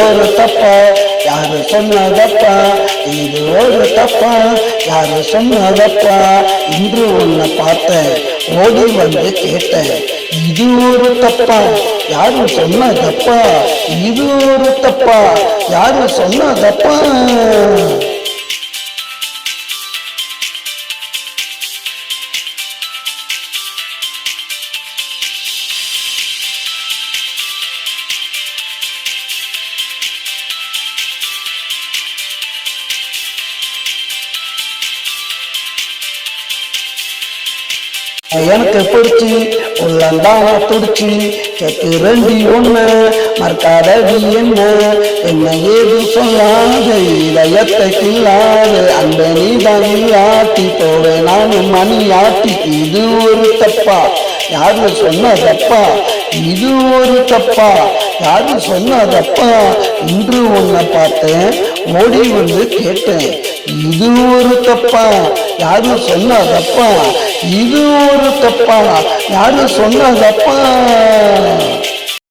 ஒரு தப்பா? யாரு சொன்னதப்பா? இது ஒரு தப்பா? யாரு சொன்னதப்பா? இன்று உன்னை பார்த்த ஓடி வந்து கேட்ட இது ஒரு தப்பா? யாரு சொன்னதப்பா? இது ஒரு தப்பா? யாரு சொன்னதப்பா? எனக்கு பிடிச்சி உள்ளந்தான துடிச்சி கேட்டு ரெண்டி ஒண்ணு மறக்காதடி என்ன என்ன ஏது சொல்லாத இதயத்தை கில்லாத அந்த நீதான் ஆட்டி போவே நானும் மணி ஆட்டி. இது ஒரு தப்பா? யாரு சொன்னதப்பா? இது ஒரு தப்பா? யாரு சொன்னதப்பா? இன்று உன்னை பார்த்தேன் ஓடி வந்து கேட்டேன். இது ஒரு தப்பா? யாரு சொன்னதப்பா? இது ஒரு தப்பா? யாரு சொன்னதப்பா